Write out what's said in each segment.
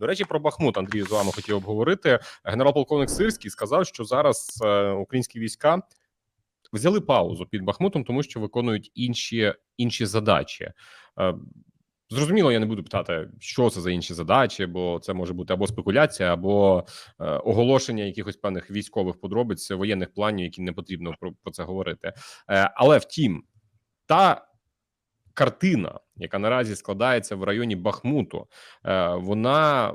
До речі, про Бахмут Андрію з вами хотів обговорити. Генерал-полковник Сирський сказав, що зараз е, українські війська взяли паузу під Бахмутом, тому що виконують інші інші задачі. Е, Зрозуміло, я не буду питати, що це за інші задачі, бо це може бути або спекуляція, або е, оголошення якихось певних військових подробиць воєнних планів, які не потрібно про, про це говорити. Е, але втім, та картина, яка наразі складається в районі Бахмуту, е, вона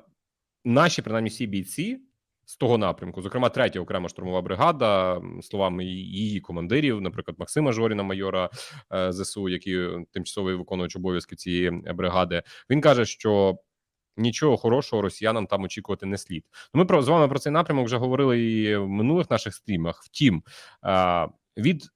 наші принаймні всі бійці з того напрямку, зокрема, третя окрема штурмова бригада, словами її командирів, наприклад, Максима Жоріна, майора е, ЗСУ, який тимчасовий виконувач обов'язки цієї бригади, він каже, що. Нічого хорошого росіянам там очікувати не слід. Ну, ми про з вами про цей напрямок вже говорили і в минулих наших стрімах. Втім, е, від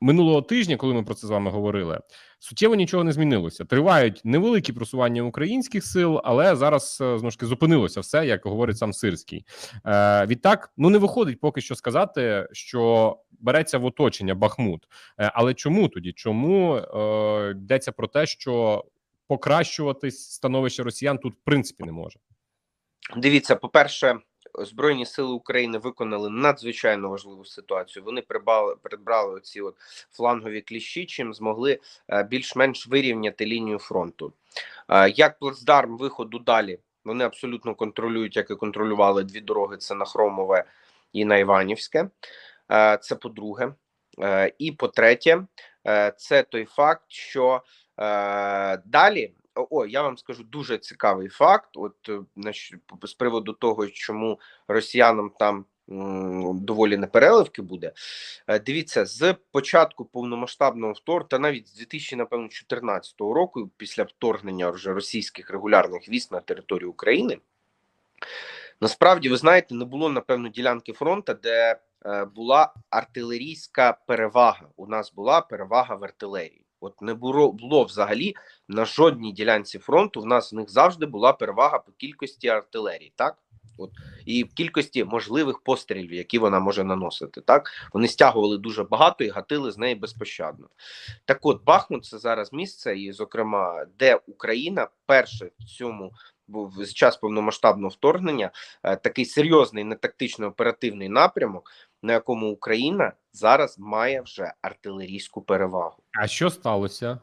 минулого тижня, коли ми про це з вами говорили, суттєво нічого не змінилося. Тривають невеликі просування українських сил, але зараз е, знову ж таки зупинилося все, як говорить сам Сирський. Е, відтак, ну не виходить поки що сказати, що береться в оточення Бахмут. Е, але чому тоді? Чому е, йдеться про те, що покращуватись становище росіян тут в принципі не може? Дивіться, по-перше, Збройні сили України виконали надзвичайно важливу ситуацію. Вони прибрали прибрали оці от флангові кліщі, чим змогли е, більш-менш вирівняти лінію фронту. Е, Як плацдарм виходу далі? Вони абсолютно контролюють, як і контролювали дві дороги: це на Хромове і на Іванівське. Е, Це по-друге. І по-третє, е, це той факт, що далі о, я вам скажу дуже цікавий факт. От е, з приводу того, чому росіянам там доволі непереливки буде. Е, Дивіться, з початку повномасштабного вторгнення, та навіть з 2014 року, після вторгнення вже російських регулярних військ на територію України, насправді ви знаєте, не було напевно ділянки фронту, де е, була артилерійська перевага. У нас була перевага в артилерії. От не було було взагалі на жодній ділянці фронту. В нас в них завжди була перевага по кількості артилерії, так от і в кількості можливих пострілів, які вона може наносити. Так вони стягували дуже багато і гатили з неї безпощадно. Так, от Бахмут це зараз місце, і зокрема, де Україна перше в цьому. Був з час повномасштабного вторгнення е, такий серйозний не тактично оперативний напрямок, на якому Україна зараз має вже артилерійську перевагу. А що сталося?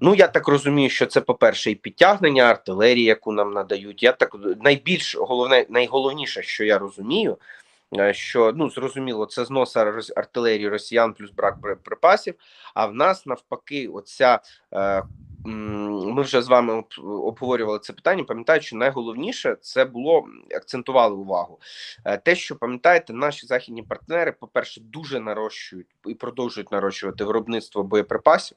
Ну я так розумію, що це по-перше, і підтягнення артилерії, яку нам надають. Я так найбільш головне, найголовніше, що я розумію, е, що ну зрозуміло, це знос ар- артилерії росіян плюс брак боєприпасів. А в нас навпаки, оця е, ми вже з вами обговорювали це питання. Пам'ятаю, що найголовніше це було акцентували увагу. Е, Те, що пам'ятаєте, наші західні партнери, по-перше, дуже нарощують і продовжують нарощувати виробництво боєприпасів.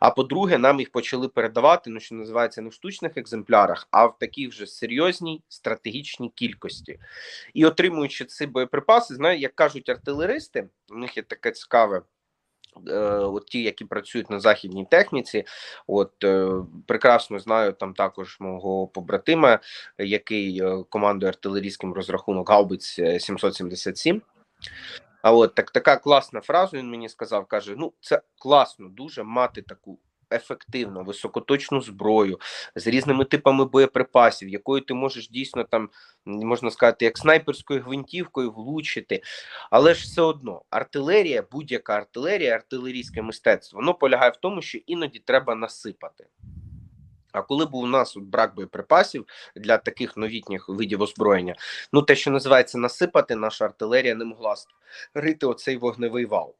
А по-друге, нам їх почали передавати, ну що називається не в штучних екземплярах, а в такій вже серйозній стратегічній кількості. І отримуючи ці боєприпаси, знає, як кажуть артилеристи, у них є таке цікаве. Е, От ті, які працюють на західній техніці, от е, прекрасно знаю там також мого побратима, який е, командує артилерійським розрахунок Гаубиць е, 777. А от так така класна фраза він мені сказав: каже: ну, це класно дуже мати таку ефективну, високоточну зброю з різними типами боєприпасів, якою ти можеш дійсно там, можна сказати, як снайперською гвинтівкою влучити. Але ж все одно артилерія, будь-яка артилерія, артилерійське мистецтво, воно полягає в тому, що іноді треба насипати. А коли був у нас брак боєприпасів для таких новітніх видів озброєння, ну те, що називається насипати, наша артилерія не могла рити оцей вогневий вал.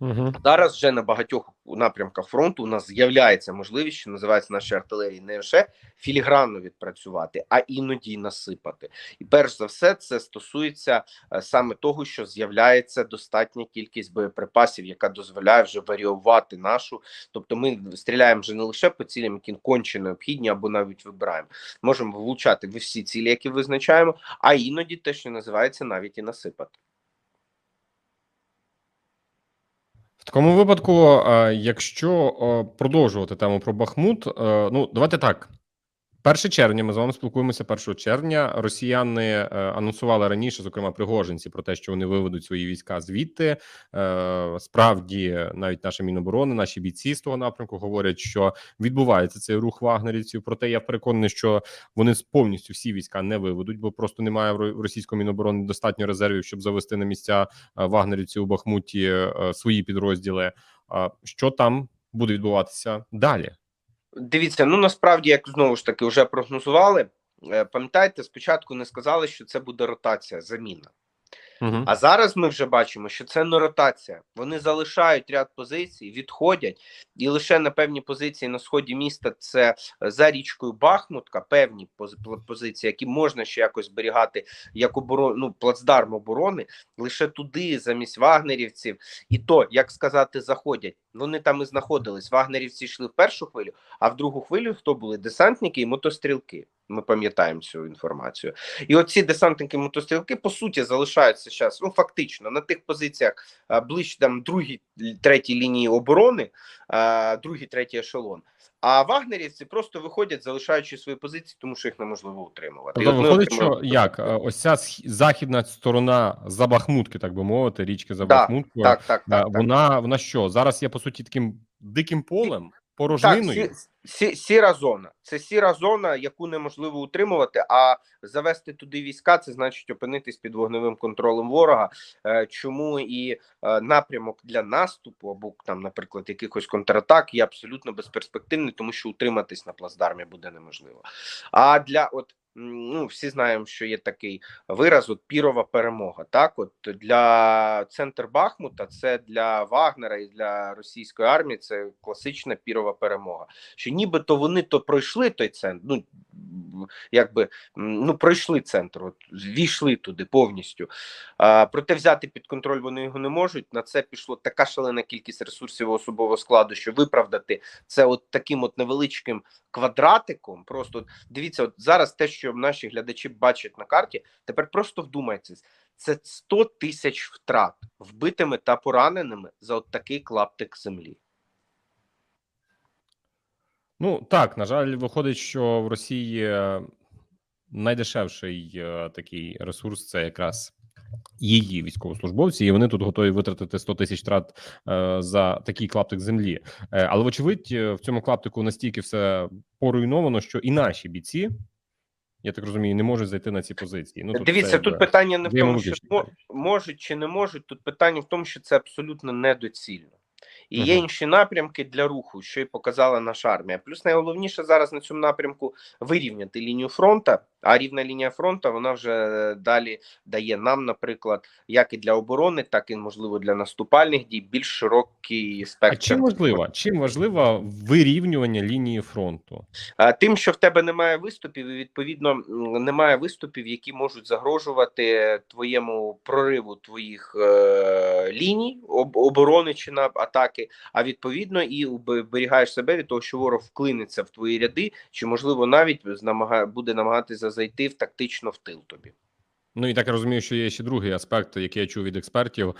Угу. Зараз вже на багатьох напрямках фронту у нас з'являється можливість, що називається нашій артилерії, не лише філігранно відпрацювати, а іноді й насипати. І перш за все, це стосується е, саме того, що з'являється достатня кількість боєприпасів, яка дозволяє вже варіювати нашу. Тобто, ми стріляємо вже не лише по цілям, які конче необхідні, або навіть вибираємо. Можемо влучати в всі цілі, які визначаємо, а іноді те, що називається, навіть і насипати. В такому випадку, е, якщо е, продовжувати тему про Бахмут, е, ну давайте так. 1 червня ми з вами спілкуємося 1 червня. Росіяни е, анонсували раніше, зокрема пригожинці, про те, що вони виведуть свої війська звідти. Е, справді, навіть наша міноборони, наші бійці з того напрямку говорять, що відбувається цей рух вагнерівців. Проте я переконаний, що вони повністю всі війська не виведуть, бо просто немає в ро- в російського міноборони достатньо резервів, щоб завести на місця е, вагнерівців у Бахмуті е, свої підрозділи. А що там буде відбуватися далі? Дивіться, ну насправді, як знову ж таки вже прогнозували. е, Пам'ятаєте, спочатку не сказали, що це буде ротація, заміна. Угу. А зараз ми вже бачимо, що це не ротація. Вони залишають ряд позицій, відходять, і лише на певні позиції на сході міста це е, за річкою Бахмутка, певні позиції, які можна ще якось зберігати як оборон, ну, плацдарм оборони. Лише туди, замість вагнерівців, і то, як сказати, заходять. Вони там і знаходились. Вагнерівці йшли в першу хвилю, а в другу хвилю хто були десантники і мотострілки. Ми пам'ятаємо цю інформацію. І оці десантники мотострілки по суті залишаються зараз, ну фактично, на тих позиціях ближче там другій, третій лінії оборони, другий, третій ешелон. А вагнерівці просто виходять, залишаючи свої позиції, тому що їх неможливо утримувати. Тобто виходить, що як ось ця західна сторона за Бахмутки, так би мовити, річки за Да, Бахмуткою, так, так, е, так, так. вона вона що зараз є по суті таким диким полем, порожниною. сі, сі, сіра зона. Це сіра зона, яку неможливо утримувати. А завести туди війська, це значить опинитись під вогневим контролем ворога. Е, Чому і е, напрямок для наступу або там, наприклад, якихось контратак є абсолютно безперспективний, тому що утриматись на плацдармі буде неможливо. А для от. Ну, всі знаємо, що є такий вираз, от пірова перемога. Так, от для центр Бахмута, це для Вагнера і для російської армії це класична пірова перемога. Що нібито вони то пройшли той центр, ну якби ну пройшли центр, от війшли туди повністю. А, проте взяти під контроль вони його не можуть. На це пішло така шалена кількість ресурсів особового складу, що виправдати це от таким от невеличким квадратиком. Просто от дивіться, от зараз те, що наші глядачі бачать на карті, тепер просто вдумайтесь. Це 100 тисяч втрат вбитими та пораненими за от такий клаптик землі. Ну так, на жаль, виходить, що в Росії е, найдешевший е, такий ресурс це якраз її військовослужбовці, і вони тут готові витратити 100 тисяч трат е, за такий клаптик землі. Е, але, вочевидь, е, в цьому клаптику настільки все поруйновано, що і наші бійці, я так розумію, не можуть зайти на ці позиції. Ну, Дивіться, це, тут питання не в тому, що можуть чи не можуть. Тут питання в тому, що це абсолютно недоцільно. І є інші напрямки для руху, що й показала наша армія. Плюс найголовніше зараз на цьому напрямку вирівняти лінію фронту. А рівна лінія фронту вона вже далі дає нам, наприклад, як і для оборони, так і можливо для наступальних дій більш широкий А чим важливо? Чим важливо вирівнювання лінії фронту? А, Тим, що в тебе немає виступів, і відповідно немає виступів, які можуть загрожувати твоєму прориву твоїх е, ліній об, оборони чи на атаки. А відповідно і уберігаєш себе від того, що ворог вклиниться в твої ряди, чи можливо навіть буде намагатися зайти в тактично в тил тобі. Ну і так я розумію, що є ще другий аспект, який я чув від експертів,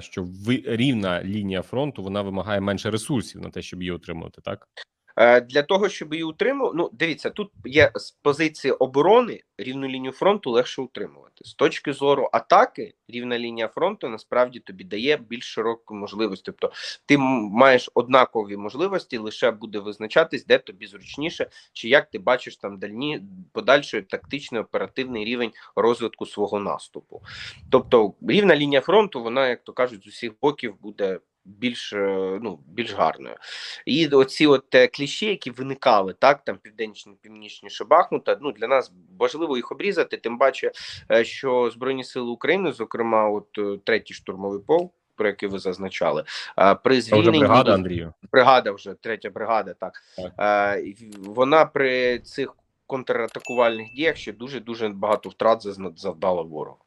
що рівна лінія фронту вона вимагає менше ресурсів на те, щоб її отримувати, так? Е, Для того, щоб її утримувати, ну дивіться, тут є з позиції оборони рівну лінію фронту легше утримувати. З точки зору атаки, рівна лінія фронту насправді тобі дає більш широку можливість. Тобто ти маєш однакові можливості, лише буде визначатись, де тобі зручніше, чи як ти бачиш там дальні подальший тактичний оперативний рівень розвитку свого наступу. Тобто рівна лінія фронту, вона, як то кажуть, з усіх боків буде. Більш е, ну більш гарною, і оці от е, кліщі, які виникали так, там південніше, північніше Бахмута. Ну для нас важливо їх обрізати. Тим паче, е, що збройні сили України, зокрема, от третій штурмовий полк, про який ви зазначали, при Це вже звільненні бригада, Андрію. бригада, вже третя бригада, так, Так. Вона при цих контратакувальних діях ще дуже дуже багато втрат завдала ворогу.